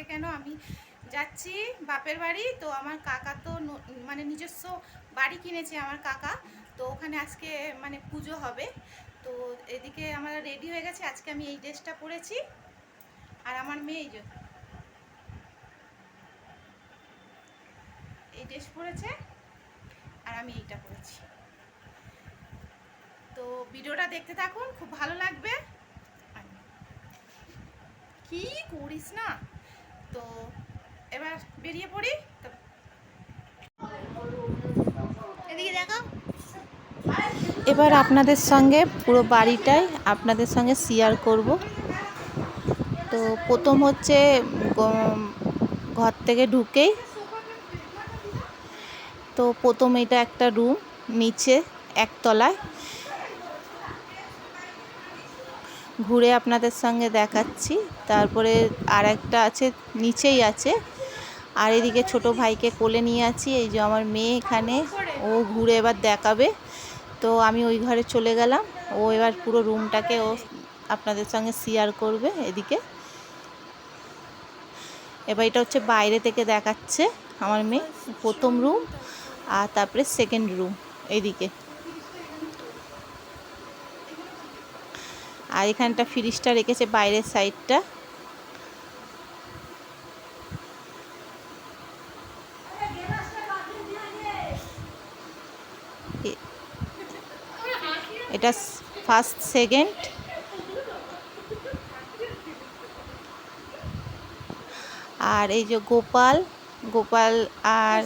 থেকে কেন আমি যাচ্ছি বাপের বাড়ি? তো আমার কাকা তো মানে নিজস্ব বাড়ি কিনেছে আমার কাকা। তো ওখানে আজকে মানে পুজো হবে। তো এদিকে আমরা রেডি হয়ে গেছে। আজকে আমি এই ড্রেসটা পরেছি। আর আমার মেয়ে এই এই ড্রেস পরেছে। আর আমি এইটা পরেছি। তো ভিডিওটা দেখতে থাকুন। খুব ভালো লাগবে। কি করিস না? তো এবার বেরিয়ে পড়ি। এদিকে দেখো। এবার আপনাদের সঙ্গে পুরো বাড়িটাই আপনাদের সঙ্গে শেয়ার করব। তো প্রথম হচ্ছে ঘর থেকে ঢুকেই তো প্রথম এটা একটা রুম নিচে একতলায়। ঘুরে আপনাদের সঙ্গে দেখাচ্ছি। তারপরে আর একটা আছে, নিচেই আছে। আর এদিকে ছোট ভাইকে কোলে নিয়ে আছি। এই যে আমার মেয়ে এখানে, ও ঘুরে এবার দেখাবে। তো আমি ওই ঘরে চলে গেলাম। ও এবার পুরো রুমটাকে ও আপনাদের সঙ্গে শেয়ার করবে এদিকে। এবার এটা হচ্ছে বাইরে থেকে দেখাচ্ছে আমার মেয়ে, প্রথম রুম আর তারপরে সেকেন্ড রুম এইদিকে আর এখানটা ফ্রিজটা রেখেছে বাইরের সাইডটা। এটা ফার্স্ট, সেকেন্ড। আর এই যে গোপাল গোপাল আর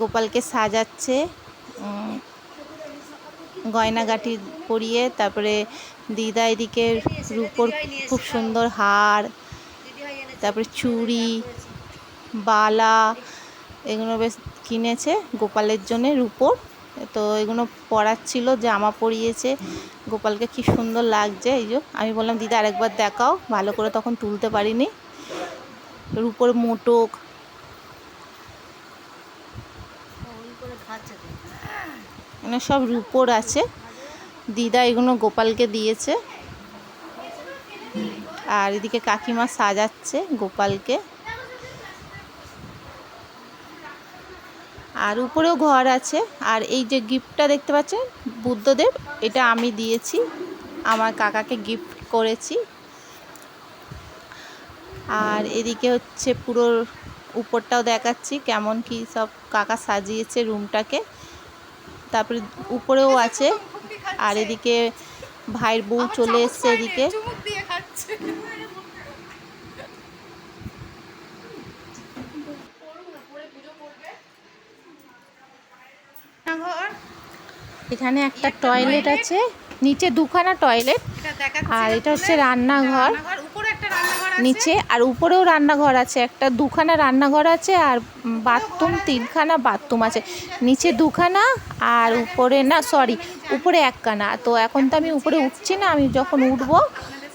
গোপালকে সাজাচ্ছে। গয়নাগাটি পরিয়ে তারপরে দিদা এদিকে রূপোর খুব সুন্দর হার, তারপরে চুড়ি, বালা, এগুলো বেশ কিনেছে গোপালের জন্যে রূপোর। তো এগুলো পরাচ্ছিল, জামা পরিয়েছে। গোপালকে কি সুন্দর লাগছে, এই যে আমি বললাম, দিদা আরেকবার দেখাও। ভালো করে তখন তুলতে পারিনি। রূপোর মোটক এখানে সব রূপোর আছে। দিদা এগুলো গোপালকে দিয়েছে। আর এদিকে কাকিমা সাজাচ্ছে গোপালকে। আর উপরেও ঘর আছে। আর এই যে গিফটটা দেখতে পাচ্ছেন বুদ্ধদেব, এটা আমি দিয়েছি। আমার কাকাকে গিফট করেছি। আর এদিকে হচ্ছে পুরো উপরটাও দেখাচ্ছি কেমন কি সব কাকা সাজিয়েছে রুমটাকে। তারপরে উপরেও আছে আর এদিকে ভাইয়ের বউ চলে এসছে এদিকে। এখানে একটা টয়লেট আছে নিচে দুখানা টয়লেট আর এটা হচ্ছে রান্নাঘর। নিচে আর উপরেও রান্নাঘর আছে। একটা দুখানা রান্নাঘর আছে আর বাথরুম, তিনখানা বাথরুম আছে। নিচে দুখানা আর উপরে না সরি উপরে একখানা। তো এখন তো আমি উপরে উঠছি না, আমি যখন উঠবো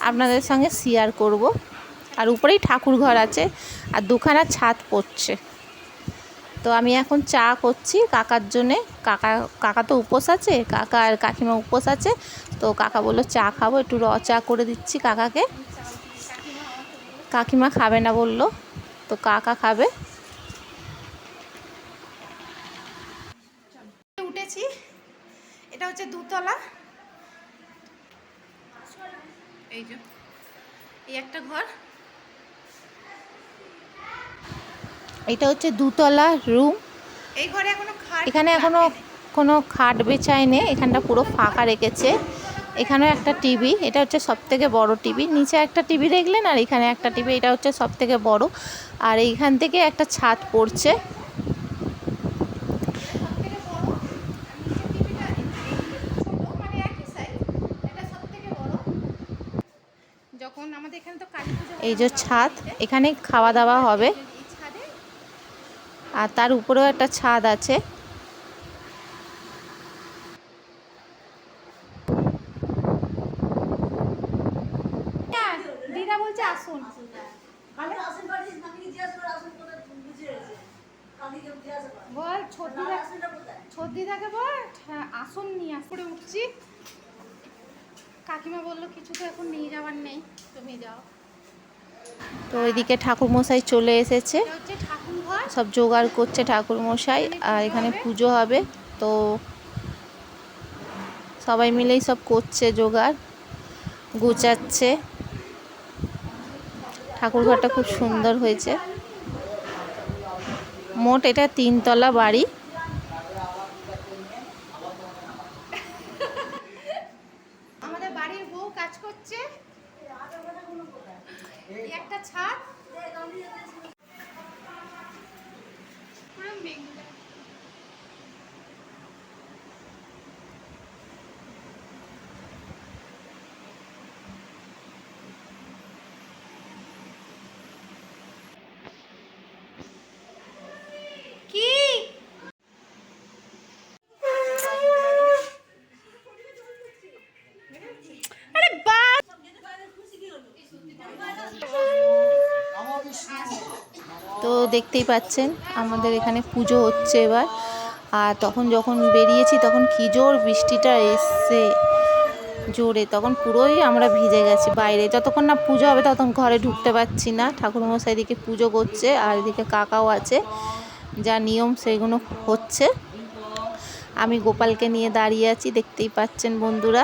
আপনাদের সঙ্গে শেয়ার করব। আর উপরেই ঠাকুর ঘর আছে আর দুখানা ছাদ পড়ছে। তো আমি এখন চা করছি কাকার জন্যে। কাকা কাকা তো উপোস আছে, কাকা আর কাকিমা উপোস আছে। তো কাকা বলল চা খাব, একটু র চা করে দিচ্ছি কাকাকে। কাকিমা খাবে না বলল তো কাকা খাবে। উঠেছি। এটা হচ্ছে দুতলা। এই যে এই একটা ঘর। এটা হচ্ছে দুতলা রুম। এই ঘরে এখনও খাট এখানে এখনও কোনো খাট বেচায় নেই এখানটা পুরো ফাঁকা রেখেছে। এখানেও একটা টিভি এটা হচ্ছে সব থেকে বড় টিভি। নিচে একটা টিভি দেখলেন আর এখানে একটা টিভি এটা হচ্ছে সব থেকে বড়। আর এইখান থেকে একটা ছাদ পড়ছে। সবথেকে এই যে ছাদ এখানে খাওয়া দাওয়া হবে। আর তার উপরেও একটা ছাদ আছে দিদা বলছে আসুন বল ছোট ছোট বল। হ্যাঁ, আসুন নিয়ে আস। করে উঠছি। কাকিমা বলল কিছু তো এখন নিয়ে যাওয়ার নেই। তুমি যাও। তো এদিকে ঠাকুরমশাই চলে এসেছে। ঠাকুর সব জোগাড় করছে ঠাকুরমশাই আর এখানে পুজো হবে। তো সবাই মিলেই সব করছে জোগাড় গুছাচ্ছে। ঠাকুরঘরটা খুব সুন্দর হয়েছে। মোট এটা তিনতলা বাড়ি। আমাদের বাড়ির বউ কাজ করছে। একটা ছাদ পুরো মেঘলা। কি আরে বাস তো দেখতেই পাচ্ছেন, আমাদের এখানে পুজো হচ্ছে এবার। আর তখন যখন বেরিয়েছি, তখন কি জোর বৃষ্টিটা এসছে, জোরে। তখন পুরোই আমরা ভিজে গেছি বাইরে। যতক্ষণ না পুজো হবে, ততক্ষণ ঘরে ঢুকতে পারছি না। ঠাকুরমশাই এদিকে পুজো করছে, আর এদিকে কাকাও আছে। যা নিয়ম সেগুলো হচ্ছে। আমি গোপালকে নিয়ে দাঁড়িয়ে আছি, দেখতেই পাচ্ছেন বন্ধুরা।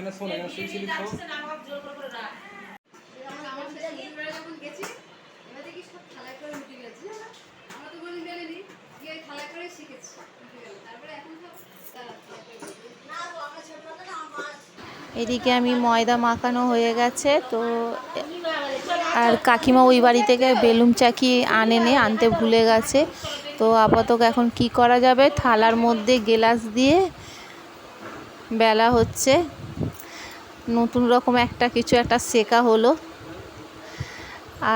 সব তারা থালায় করে উঠে গেছে। এদিকে আমি ময়দা মাখানো হয়ে গেছে তো আর কাকিমা ওই বাড়ি থেকে বেলুন চাকি আনেনি আনতে ভুলে গেছে। তো আপাতত এখন কি করা যাবে? থালার মধ্যে গেলাস দিয়ে বেলা হচ্ছে। নতুন রকম একটা কিছু একটা শেখা হলো।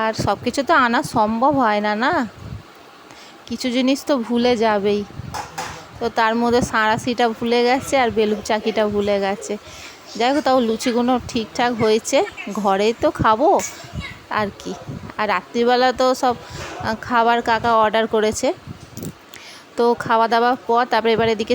আর সব কিছু তো আনা সম্ভব হয় না না? কিছু জিনিস তো ভুলে যাবেই। তো তার মধ্যে সাঁড়াশিটা ভুলে গেছে আর বেলুন চাকিটা ভুলে গেছে। যাই হোক, তাও লুচিগুলো ঠিকঠাক হয়েছে। ঘরেই তো খাব, আর কি? আর রাত্রিবেলা তো সব খাবার কাকা অর্ডার করেছে। তো খাওয়া দাওয়ার পর তারপরে এবার এদিকে